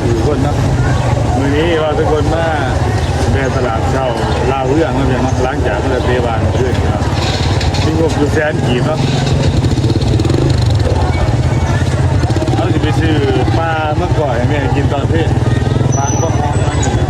ถือคนเนาะมือนี้ว่าทุกคนมาแม่ตลาดเช่าลาวเรื่องนะเพียงเนาล้างจากเมื่อเตบานขึ้นครับที่งบอยู่แสนกีบเนาะเขาจะไปซื้อปลาเมื่อก่อนแม่กินตอนเพศปลาก็มองมั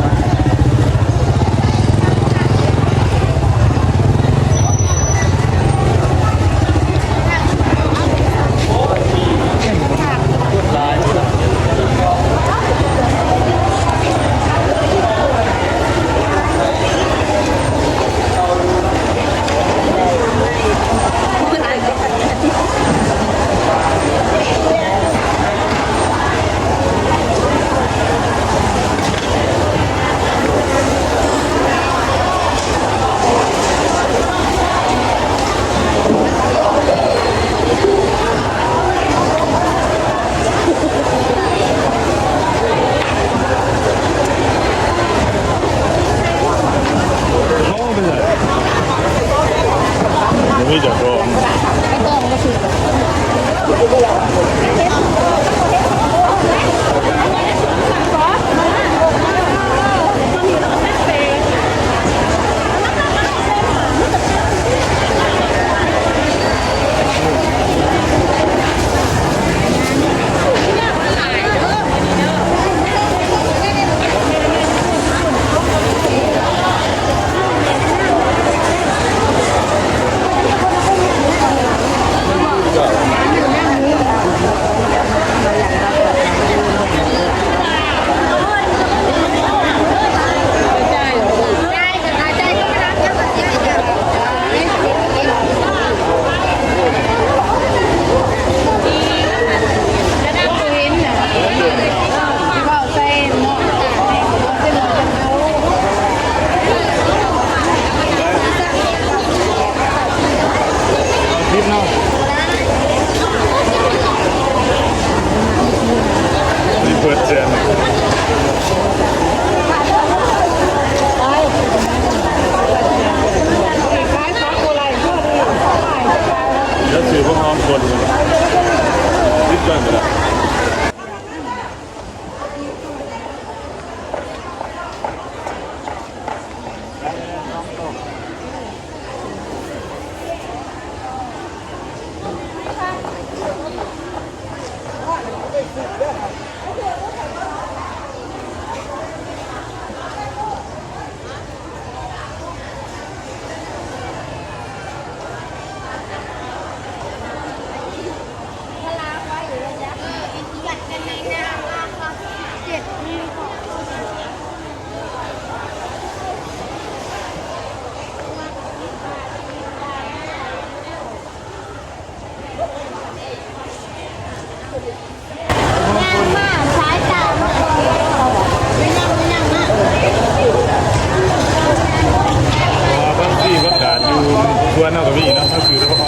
Yeah. ชวนเอากับพี่เนาะเขาสื่อแล้วก็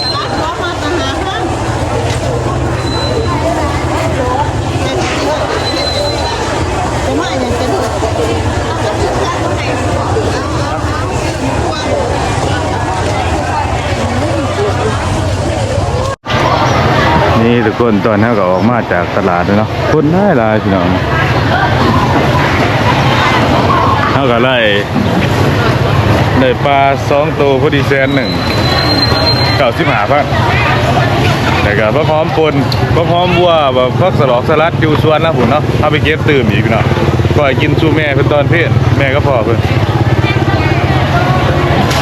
นี่ทุกคนตอนนี้ก็ออกมาจากตลาดแล้วเนาะคนได้ลายพี่น้องเขาก็ไล่ ได้ปลาสองตัวพอดีแสนหนึ่งเก่าสิบหาพันแต่ก็พร้อมปนพร้อมบัวแบบพักสลอกสลัดอยู่สวนนะผมเนาะเอาไปเก็บตื่มอีกพี่น้องก็ให้กินสู้แม่เพื่อนตอนเพศแม่ก็พอเพื่อน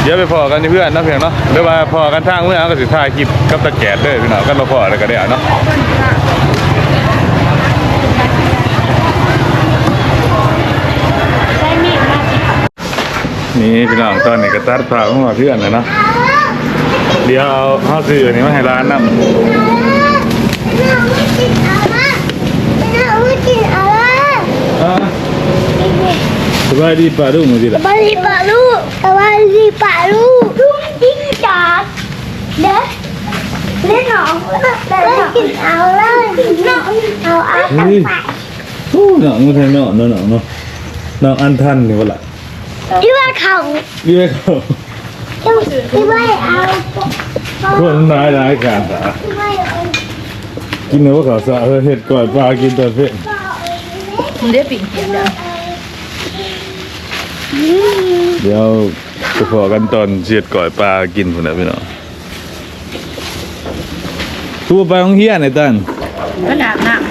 เดี๋ยวไปพอกันเพื่อนนะเพียงเนาะเดี๋ยวมาพอกันทางเมื่อเอาก็สิถ่ายคลิปกับตะแกรดเด้อพี่น้องกันมาพอแล้วก็ได้เนาะ นี่พี่น้องตอนนี้ก็ตัดผ่าเข้ามาเพื่อนเลยเนาะเดี๋ยวเอาข้าวสื่อนี่มาให้ร้านนำอะสบายดีป่าดุ้งมาสิล่ะสวัสดีป่าลูกสวัสดีป่าลูกลูกจิ้งจอกเด้อเล่นหนองเล่นกินเอาเลยน้องเอาอาเฮ้ยโอ้หนังมันแทนเนาะเนาะเนาะเนาะหนังอันทันนี่วะล่ะ ที่ว่าเขาเรียกเขาที่ว่าเอาคนร้ายร้ายกันอะที่ว่าเอากินเนื้อว่าเขาสะเออเห็ดก่อยปลากินตอนเพลเอามันได้ปิ่นเห็นแล้วเดี๋ยวจะพอกันตอนเสียดก่อยปลากินพุ่นนะพี่น้องทั่วไปของเฮียในตั้นก็หนักหนัก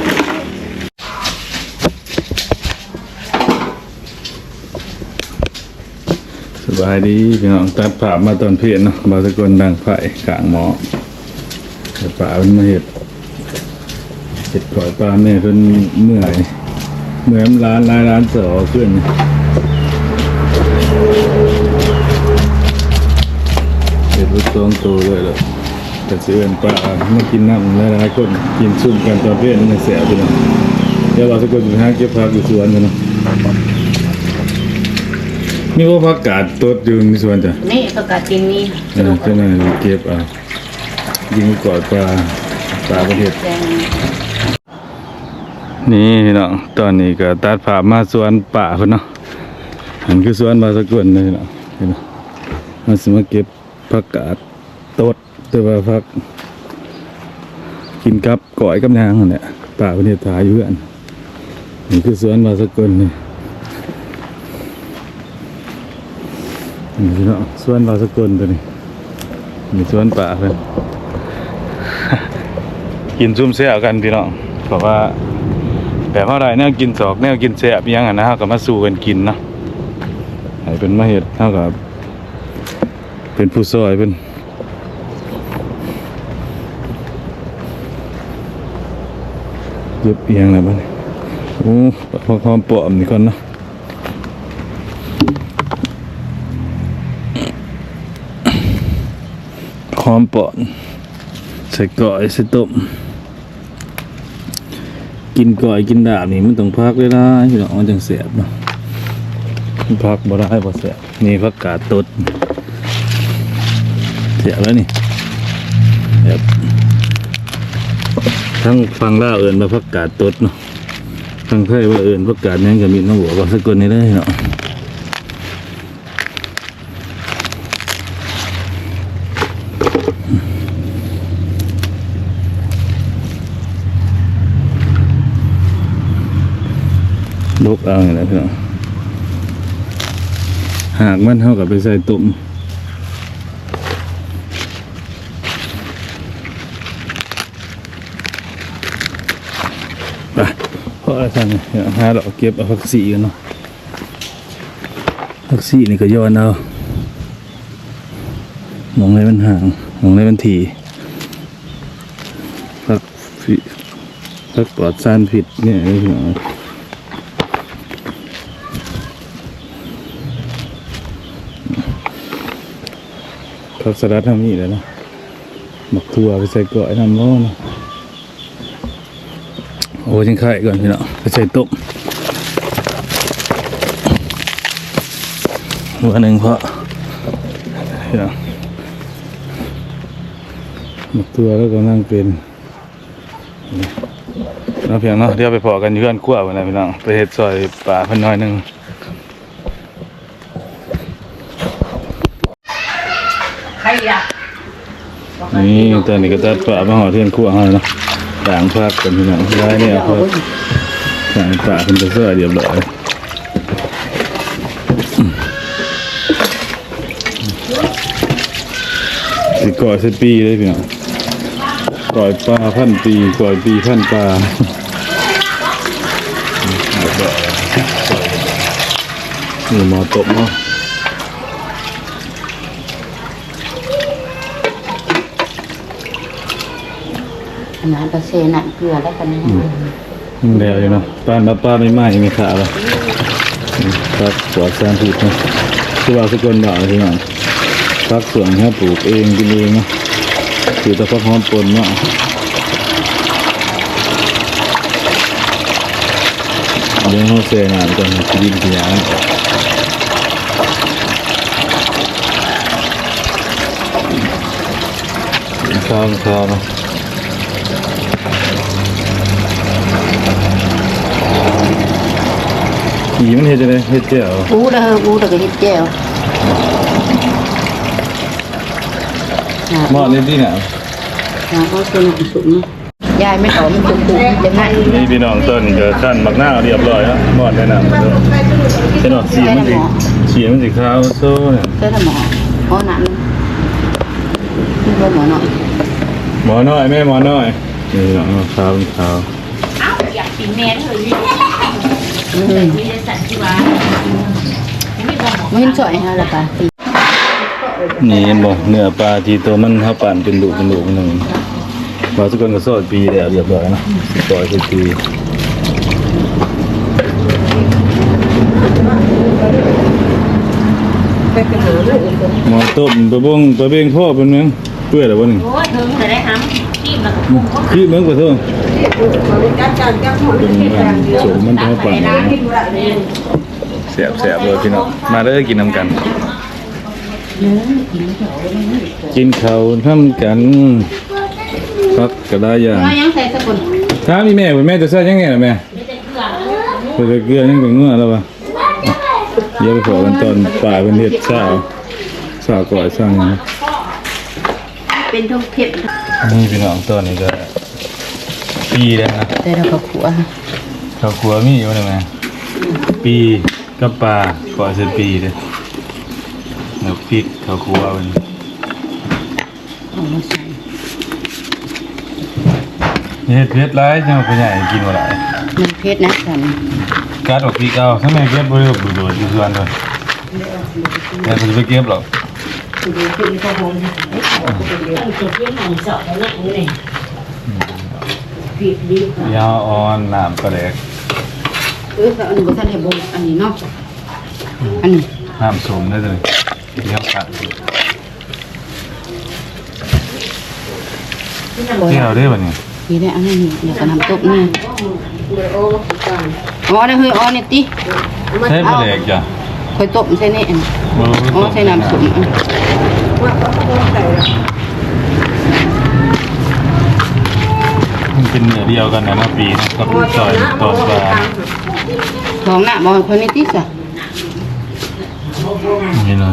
ส บายดีพี่น้องตัดผ่ามาตอนเพียนเนาะบาสกลดังไผ่กลางหมอแต่ป่ามันมาเห็ดเห็ดก่อยปลาแม่เพิ่นเมื่อยเมื่อยร้านร้านร้านเสือเพื่อนเห็ดรุดตองโตเลยเลยแต่เสืออนปลาไมากินน้ำหลายๆคนกินซุ่มกันตอนเพียนมันเสียพี่น้องเดี๋ยวบาสกลอยู่ห้าเก็บผักอยู่สวนกันเนาะ มีว่าพักกาดตดอยู่ในสวนจ้ะนี่ประกาศจริงนี่เออเจ้าหน่อยเก็บเอายิงกอดปลาปลาประเทศแดงนี่พี่น้องตอนนี้ก็ตัดภาพมาสวนป่าเพิ่นเนาะอันคือสวนบาสกุลเลยเนาะพี่น้องมาสิมาเก็บผักกาดตดแต่ว่าผัก กินกับก่อยกับยางนั่นแหละป่าประเทศไทยอยู่กันนี่คือสวนบาสกุลนี่ นี่พี่น้องสวนบาสกุลตัวนี้มีสวนป่าเพิ่อนกินซุ่มแซ่บกันพี่น้องเพราะว่าแบบเท่าไรแนวกินสอกแนวกินแซ่บอิหยังอะนะฮาก็มาสู้กันกินเนาะให้เป็นมาเฮ็ดเท่ากับเป็นผู้ซอยเป็นเย็บเอียงอะไรบ้างโอ้พอความปลอมนี่ก่อนเนาะ ความปอมใส่ก่อยใส่ต้มกินก่อยกินดาบนี่มันต้องพักเลยนะพี่น้องมันจังเสียบนะพักบ่ได้บ่เสียบนี่พักกาดตดเสียบแล้วนี่แบบทั้งฟังล่าเอินมาพักกาดตดเนาะทั้งไทยว่าเอินพักกาดแมงกะมีน้องหัวก็สะกดนี่เลยเนาะ ลกเอาอย่างไรพี่น้องหากมันเท่ากับไปใส่ตุ่มไปเพราะอะไรท่านเนี่ยหาเราเก็บเอาผักสีกันเนาะผักสีนี่ก็ย้อนเอามองในมันห่างมองในมันถี่ผักฝีผักปลอดสารผิดเนี่ยพี่น้อง ผักสลัดทำนี่แหล้วนะหมักถั่วไปใส่กล้อยน้ำร้อนนะโอ้ยังไข่ก่อนพี่เนาะไปใส่ต้มหัวหนึ่งเพราะพี่เนาะหมักถั่วแล้วก็นั่งเป็นเราเพียงเนาะเดี๋ยวไปพอกันเพื่อนขั้ววันไหนพี่น้องไปเห็ดซอยป่าพันน้อยหนึ่ง ใครอะ นี่ตอนนี้ก็ตัดป่ามาห่อเทียนขั้วให้เนาะด่างภาคกันพี่น้องได้เนี่ยพอด่างป่าเป็นเสื้อเรียบร้อยสิก่อยสิปีเลยพี่น้องก่อยปลาพันปีก่อยปีพันปลาเรียบร้อยนี่หมอตบเนาะ น้ำกระเซนักเกลือแล้วกันนะเดี๋ยวอยู่เนาะปลามาปลาไม่ไหม้ไม่ขาดหรอกครับปลอดสารพิษเนะคือว่าสกุลดอกพี่น้องพักสวนครับปลูกเองกินเองเนาะคือแตะพักหอมปนเนาะเดี๋ยวเขาเสียงานก่อนจะดินขยายข้าวข้าวเนาะ ผีมันเห็ดจะได้เห็ดเจียวอูเด้ออูเด้อก็เฮ็ดแก้วหม้อนี่ที่ไหนน้ำก็คือน้ำสุกเนาะยายไม่ต่อมันจุกจุกจะง่ายนี่พี่น้องต้นก็ขั้นมักหน้าวเรียบร้อยแล้วหมอดแนะนำมาด้วยเป็นออกสีมันสิสีมันสิขาวโซ่เนี่ยเสื้อหมอหมอหนังนี่ว่าหมอหน่อยหมอน้อยแม่หมอน้อยนี่เนาะขาวขาวอืม ไม่เห็นสวยฮะละปะนี่เห็นบ่เนื้อปลาที่ตัวมันเฮาปั่นเป็นดุเป็นดุเป็นหนึ่งว่าทุกคนก็สอดปีแล้วเรียบร้อยนะปล่อยคือปีหมอต้มตัวบงตัวเบงพ่อเป็นมั้งเปื่อยแล้วบ่นึงโอ้ยถึงจะได้ห้ำ ขี้เมืองกว่าเท่าเป็นมันโสมมันเท่าปั่นเสียบเสียบเลยพี่น้องมาเด้อกินน้ำกัน กินเขาทำกันครับก็ได้ย่างน้อยยังใส่สกคนถ้ามีแม่แม่จะใส่ยังไงล่ะแม่เพื่เกลือยังเป็นงัวแล้วปะเดี๋ยวไปขอกันตอนป่าเป็นเห็ดสาวสาวก่อยสร้างเป็นทุกเผ็ด นี่พี่น้องตอนนี้ก็ปีแล้วนะแต่เราก็ขัวข้าวครัวมีอยู่นะแม่ปีกับปลาก่อยเสร็จปีเลยเนื้อพริกข้าวครัวมันเอามาใส่เห็ดเผ็ดร้ายจังเป็นใหญ่กินบ่ได้มันเผ็ดนะกันการออกพริกเอาถ้าแม่เก็บบ่ได้บ่โดดอยู่ส่วนเลยแม่บ่จะไปเก็บหรอก จะเที่ยงหนังเจาะแล้วนั่งนี่ผิดดีกว่ายาวอ่อนน้ำปลาแดกเอออันนี้ก็ท่านให้บงอันนี้เนาะอันนี้น้ำส้มได้เลยเดี๋ยวขัดบ่ที่เราได้ป่ะเนี่ยนี่ได้อันนี้เดี๋ยวก็น้ำตุ๊บนี่อ๋อนี่คืออ๋อนี่ติใช้ปลาแดกจ้ะ คอยต้มใส่นี่อันบ่อ๋อใส่น้ำส้มอันมันเป็นเนื้อเดียวกันนะเนาะปีนะกับซอยตอนปลาลองหน้าบ่ให้คนนี้ติซะนี่เนาะ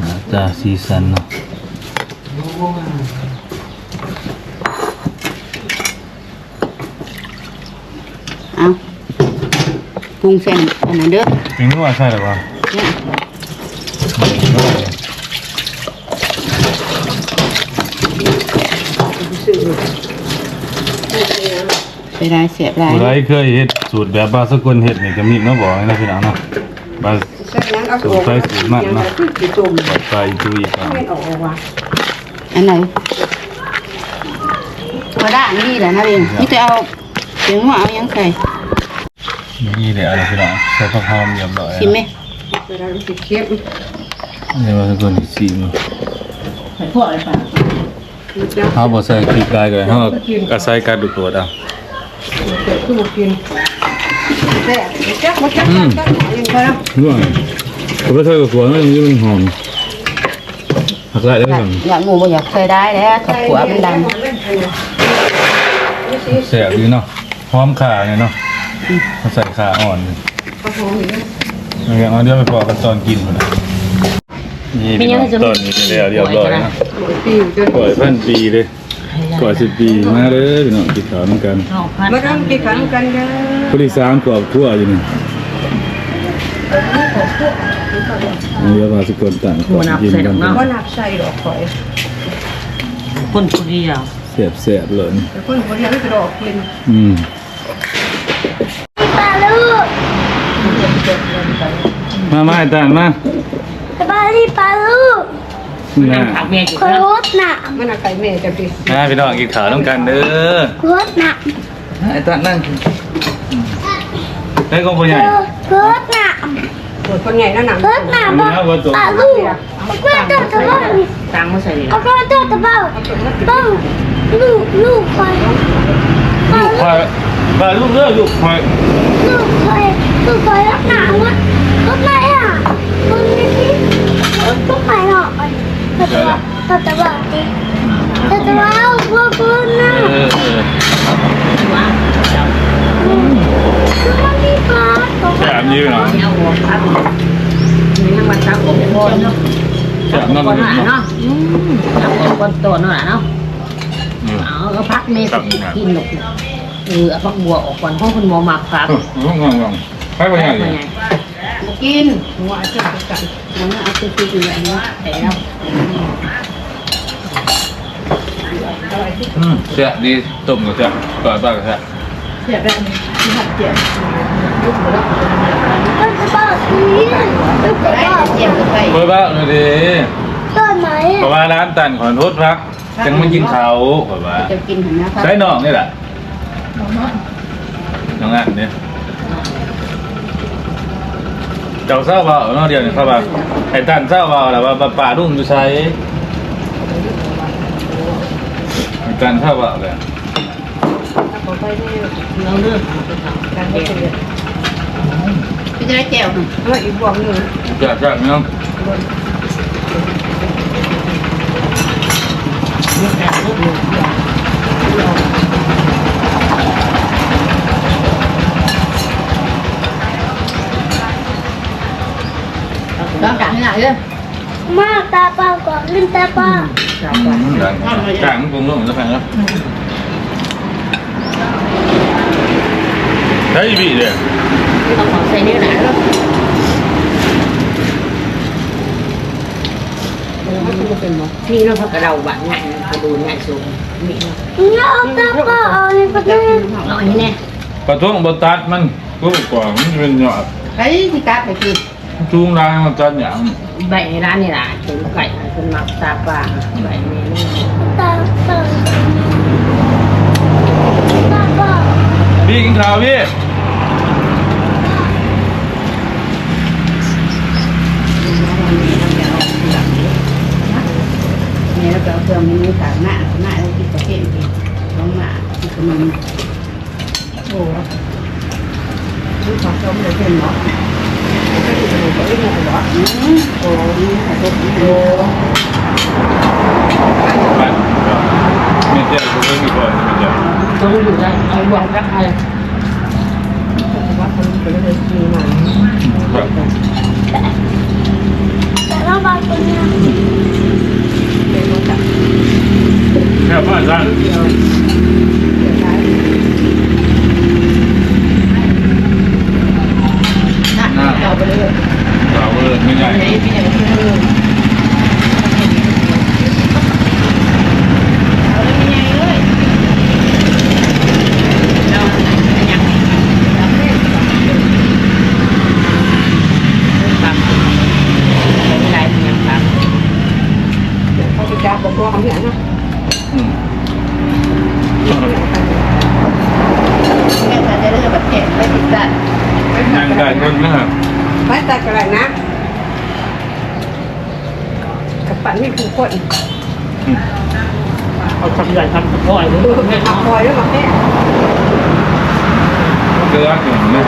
หน้าตาสีสันเนาะ เอา ปรุงเส้นอันนั้นเด้อเป็นนัวใช่หรือเปล่าเนี่ยไปได้เสียบได้ผู้ใดเคยเฮ็ดสูตรแบบบาสกุลเฮ็ดนี่ก็มีมาบอกให้นะพี่น้องเนาะบาสูตรไฟสูตรมันเนาะบัดไฟตุยครับอันไหนพอได้อันนี้แหละนะเองนี่จะเอาเสียงว่าเอายังใส่ นี่แหละอะไรพี่น้องใส่ผักหอมเรียบร้อยชิมไหมนี่บาสกุลสีมันพวกอะไรป่ะเฮาบ่ใส่พริกลายก็ได้เฮาก็ใส่กระดูกตัวดาวอืมนัวก็บ่ใส่กับขัวมันมันหอมผักหลายได้อยาก่กอนอยากงูบ่อยากใส่ได้แล้วกับขัวมันดแซ่บดีเนาะหอมข่าเนี่ยเนาะ เขาใส่ข่าอ่อนนี่เอาอย่างเอาเดี๋ยวไปพอกันตอนกินพุ่นน่ะนี่พี่น้องตอนนี้ก็แล้วเรียบร้อยนะปล่อยพันปีเลยก่อยสิบปีมาเด้อพี่น้องกินข้าวน้ำกันออกพันมาทำกิจกรรมกันเด้อผู้ที่สามกรอบครัวอยู่นี่นี่ก็มาสกลต่างก่อนกินกันว่านับใส่ดอกข่อยคนคนเดียวเสียบเสียบๆเลยแต่คนคนเดียวไม่กระดอกกินอืม ปลาลูก มามาไอ้ตานมาสบายดีปลาลูกน่าผักเมียอยู่ขอแล้วรถหนักมันเอาไก่แม่จะดิมาพี่น้องกินข้าวน้ำกันเด้อรถหนักไอ้ตานนั่งได้กองพ่อใหญ่รถหนักปวดคนใหญ่นั่นหนังรถหนักบ้าปลาลูกเอาก็ตัวตะบ้าตังมาใส่เลยเอาก็ตัวตะบ้าบ้าลูกลูกคอยลูกควายบ้าลูกเด้อลูกควายลูกคอยลูกคอยรถหนักวะรถไหนอะรถนี้รถก็ไปหรอก ตัวตะบ้าตัวตะบ้าดิตัวตะบ้าพวกคุณนะเออเออคือมันมีปลาตัวแซ่บยืดหน่อยเอาหัวพับมีทั้งวันตักอบคนเนาะแซ่บนั่นเลยหนาเนาะเนาะตับคนตัวเนาะเนาะอืมเอาเอาพักเมย์กินหรอกเออเอาพักบัวออกก่อนเพราะคุณหมอมักพักงงงงไปไปยังไง กินหัวอาจารย์กันมันเอาไปกินอยู่อันนี้แล้วอืมเสียดีต้มกับเสียปลาปลากับเสียเสียแบบนี้หัดเจ็บก็จะบอกนี้ก็จะได้บอกเจ็บไปเปิดบ้านเลยดิต้นไหนเพราะว่าร้านตันขอโทษพักจังไม่กินเขาเพราะว่าจะกินเห็นนะครับใช้น่องนี่แหละน้องอันเนี่ย เจ้าเศร้าเบาเนาะเดียวนี่ครับว่าไอ้ตันเศร้าเบาแล้วว่าป่าดุ้งอยู่ใช้ไอ้ตันเศร้าเบาเลยขอไปนี่เราเลือกการไม่เสียพี่จะได้แจ่วหนึ่งแล้วอีกบวกหนึ่งจัดจัดเนาะมีแต่ลูกหนึ่งต้องการให้ไหนเลยมากตาเปล่าก่อนลืมตาเปล่าอืมดังกลางปรุงลงแล้วแพงแล้วใช้บีเลยต้องขอใส่นิ้วหนาแล้วมัน จะเป็นหมอนี่เราพักกระเดาหวานง่ายกระดูง่ายสูงมีเนาะเอาตาเปล่าเอาในประเทศเอาอันนี้แน่ปลาท่วงบตัดมันก็กว่ามันเป็นหยอดไปที่กาไปกินจุงรางมันตัดอย่างใบในร้านนี่แหละถึงไก่เป็นหมักตาปลาใบเมนูตาเปล่าตาเปล่าพี่กินข้าวพี่เนี่ยเราเอาเครื่องนี้ต่างหน้าหน้าเรากินตะเกียบกินน้องหน้ากินขนมโอ้ลูกของชมเลยเป็นหมอไม่ถูกหนูก็ไม่ถูกหรอโอ้ยขอบคุณโอ้ไปไม่เจ้าคุ ณไม่มีคนไม่เจ้าต้องอยู่ได้เอาหวังรักใครว่าคนเป็นเลยมีมาแต่เราบางคนเนี่ยเป็นมาจากแค่บ้านร้าน เดียวเดียวได้ นะเอาไปเลย เรา เลยไม่ใหญ่ พี่พี่เนี่ยพี่เลยเอาเลยพี่ใหญ่เลยเราอย่างนี้เราไม่ได้ ตามไม่ได้ยังตาม เขาจะจับบอกว่าเขาเนี่ยนะ อืม แม่จะได้เลือกแบบแกะไม่ติดสัตว์ นั่งได้คนนะครับ ไม่แต่กระไรนะกับปั่นนี่คือคน เอาทำใหญ่ทำตะก้อยเลย ไม่ทำ คอยด้วยมาแม่เก็รักอยู่นะ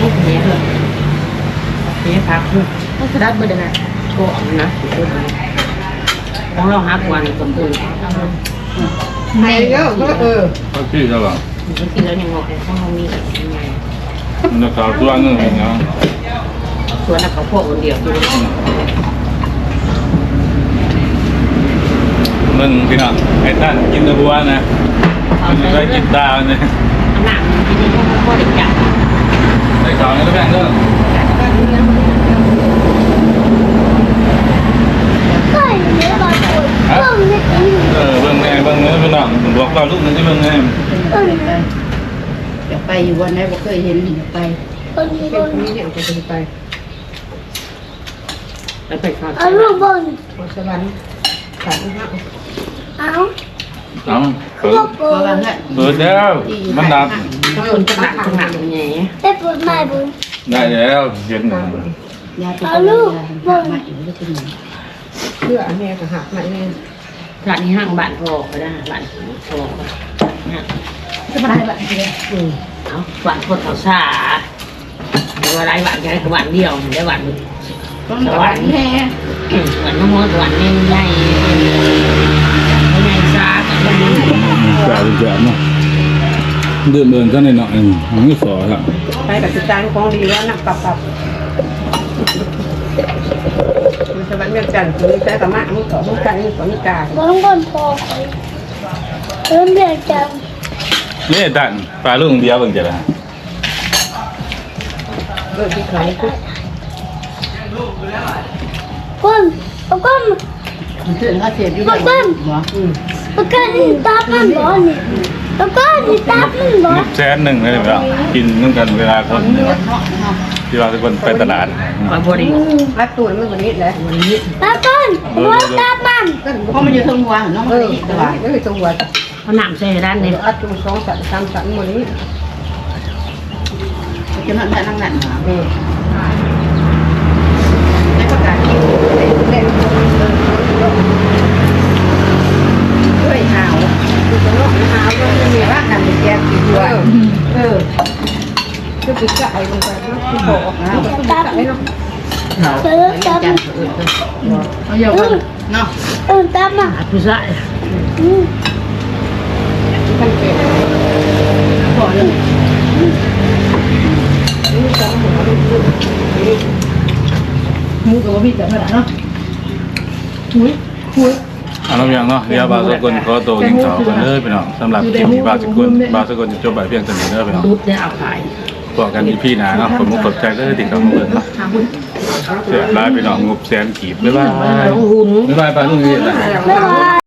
ลูกเนี้ยเลยเนี้ยพักลูต้องสดับเบอร์เดนะก็นะของเราหักวันสมบูรณ์ไม่เยอะก็เออก็ที่ตลอดมันกินแล้วยังงอกของเรามียังไง มันักข่าวตัวนึงอย่างเงี้ยสวนักเขาพวกคนเดียวคือมึงพี่น้องไอ้ท่านกินตะบัวนะมันจะได้กินตาเนี่ยหนักทีนี้เขาก็ได้จับไอ้ขาวนี่ก็แพงเด้อก็อย่างนี้บางคนเออเบิ่งแน่เบิ่งเนื้อพี่น้องบอกเราลูกนึงที่เบิ่งแน่ ออจะไปอยู่วันไหนบ่เคยเห็นจะไปคนนี้เป็บนนนี้เนี่ยจะเป็นไปแล้วไปข้าวเอาลูกบนของสวรรค์ขันห้าเอาเอาเปิลูดกบเพราะว่านเงินเปิดแล้วมันดับ ถ้าคนจะหนักจะหนักยังไงได้ปวดไม่บุญได้แล้วเย็นยาตัวนี้มาอยู่ได้เป็นหนึ่งเพื่อแม่ก็หักไหนเนี่ยร้านนี้ห้างบ้านพอก็ได้บ้านพอเนี่ย จะมาได้แบบนี้อืมเอาบ้านคนเขาซาเดี๋ยวอะไรบ้านแค่บ้านเดียวเดี๋ยวานต้องหวานแน่บ้านน้องมดบ้านใหญ่ใหญ่ใหญ่ซาแต่บ้านจ่ายจ่ายเนาะเดือดเดินซะหน่อยหน่อยมันไม่สอครับไปกับจิตใจของดีแล้วนักปรับปรับมันจะมันเมียจันทร์คือใช้กระมะมันก็มันกันมันก็มีกาบางคนพอเริ่มเรียนจัง นี่ดันปลาลูกเดียวเบิ่งจะได้เออที่ใครก็คนบางคนมันเสื่อเขาเสียอยู่ด้วยบ่บางคนนี่ตามันบ่นี่บางคนนี่ตามันบ่งบแสนหนึ่งเลยเปล่ากินนึงกันเวลาคนเนาะเนาะที่ว่าทุกคนไปตลาดมาพอดีรัดตัวมันแบบนี้แหละวันนี้บางคนว่าตามันเพราะมันอยู่ทางหัวเนาะเอมันออีกสตบาลายดไม่ต้องวัดเขานำใส่ด้านนี้อัดตัวสองสันสามสันหมดนี้จะนั่นนั่นนั่นหาเออแล้ว ก็การที่เล่นด้วยหาวคือจะนอกหาวก็มีว่ากันแยกสีด้วยเออจะปิดกะไอ้ลงไปนะคือบอกนะคือปิดกะไอ้เนาะเขอเลยนี่จะหัวลูกนี่มูกับว่าพี่แต่เมื่อไหร่เนาะเอาน้ำยังเนาะเดี๋ยวบาสกุลขอตัวกินข้าวกันเด้อพี่น้องสำหรับคลิปนี้บาสกุลบาสกุลจะจบแบเพียงเท่านี้เด้อพี่น้องรุดได้เอาขายบอกกันอีพี่หนาเนาะผมมุกกดใจเด้อติดกับมาเบิ่งเนาะเสียร้ายพี่น้องงบแสนกีบบ๊ายบายลงหุ่นบ๊ายบายปลุงนี่แหละ